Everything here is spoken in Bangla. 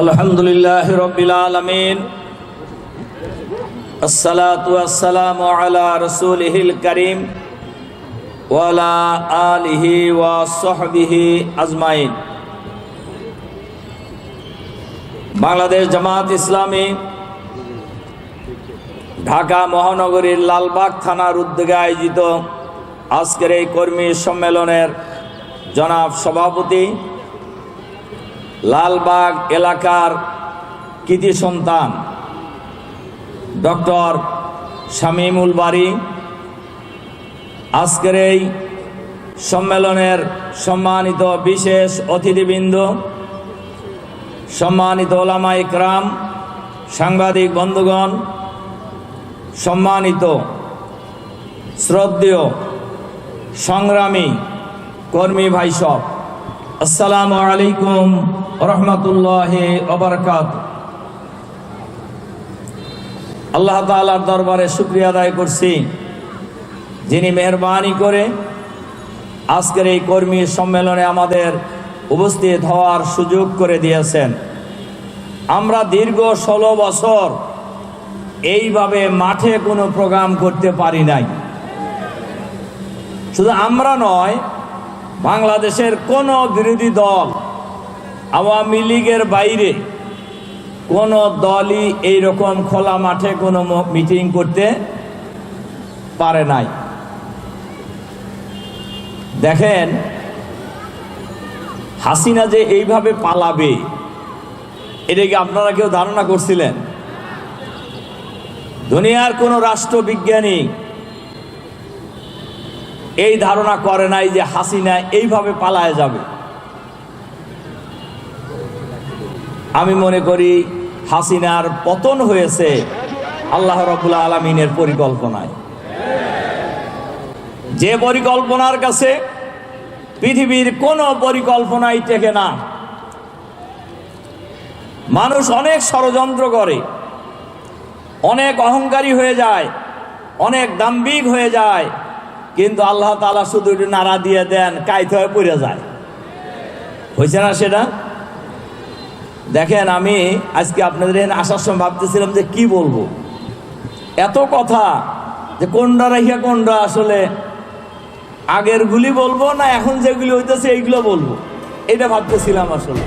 আলহামদুলিল্লাহ রবিল আলমিন। আসসালাতাম আলা রসুলহিল করিম ওয়ালা আলিহি ওয়া সহবিহি আজমাইন। বাংলাদেশ জামাত ইসলামী ঢাকা মহানগরীর লালবাগ থানার উদ্যোগে আয়োজিত আজকের এই কর্মী সম্মেলনের জনাব সভাপতি লালবাগ এলাকার কৃতি সন্তান, ডক্টর শামীমুল বাড়ি আজকের এই সম্মেলনের সম্মানিত বিশেষ অতিথিবৃন্দ, সম্মানিত ওলামা ইকরাম, সাংবাদিক বন্ধুগণ, সম্মানিত শ্রদ্ধেয় সংগ্রামী কর্মী ভাই সব, আসসালামু আলাইকুম রহমতুল্লাহ ওবরকাত আল্লাহ তালার দরবারে শুক্রিয়া আদায় করছি। যিনি মেহরবানি করে আজকের এই কর্মী সম্মেলনে আমাদের উপস্থিত হওয়ার সুযোগ করে দিয়েছেন। আমরা দীর্ঘ ষোলো বছর এইভাবে মাঠে কোনো প্রোগ্রাম করতে পারি নাই। শুধু আমরা নয়, বাংলাদেশের কোনো বিরোধী দল আওয়ামী লীগের বাইরে কোনো দলই এই রকম খোলা মাঠে কোনো মিটিং করতে পারে নাই। দেখেন, হাসিনা যে এইভাবে পালাবে, এটা কি আপনারা কেউ ধারণা করছিলেন? দুনিয়ার কোনো রাষ্ট্রবিজ্ঞানী এই ধারণা করে নাই যে হাসিনা এইভাবে পালায় যাবে। আমি মনে করি হাসিনার পতন হয়েছে আল্লাহ রবুল্লা আলমিনের পরিকল্পনায়। যে পরিকল্পনার কাছে পৃথিবীর কোনো পরিকল্পনাই টেকে না। মানুষ অনেক ষড়যন্ত্র করে, অনেক অহংকারী হয়ে যায়, অনেক দাম্বিক হয়ে যায়, কিন্তু আল্লাহ তালা শুধু নাড়া দিয়ে দেন, কাইতে হয়ে পড়ে যায়। হয়েছে না সেটা? দেখেন, আমি আজকে আপনাদের এখানে আসার সময় ভাবতেছিলাম যে কি বলব? এত কথা যে কোনটা রাখিয়া কোনটা আসলে আগেরগুলি বলব না এখন যেগুলি হইতেছে এইগুলো বলব? এটা ভাবতেছিলাম আসলে।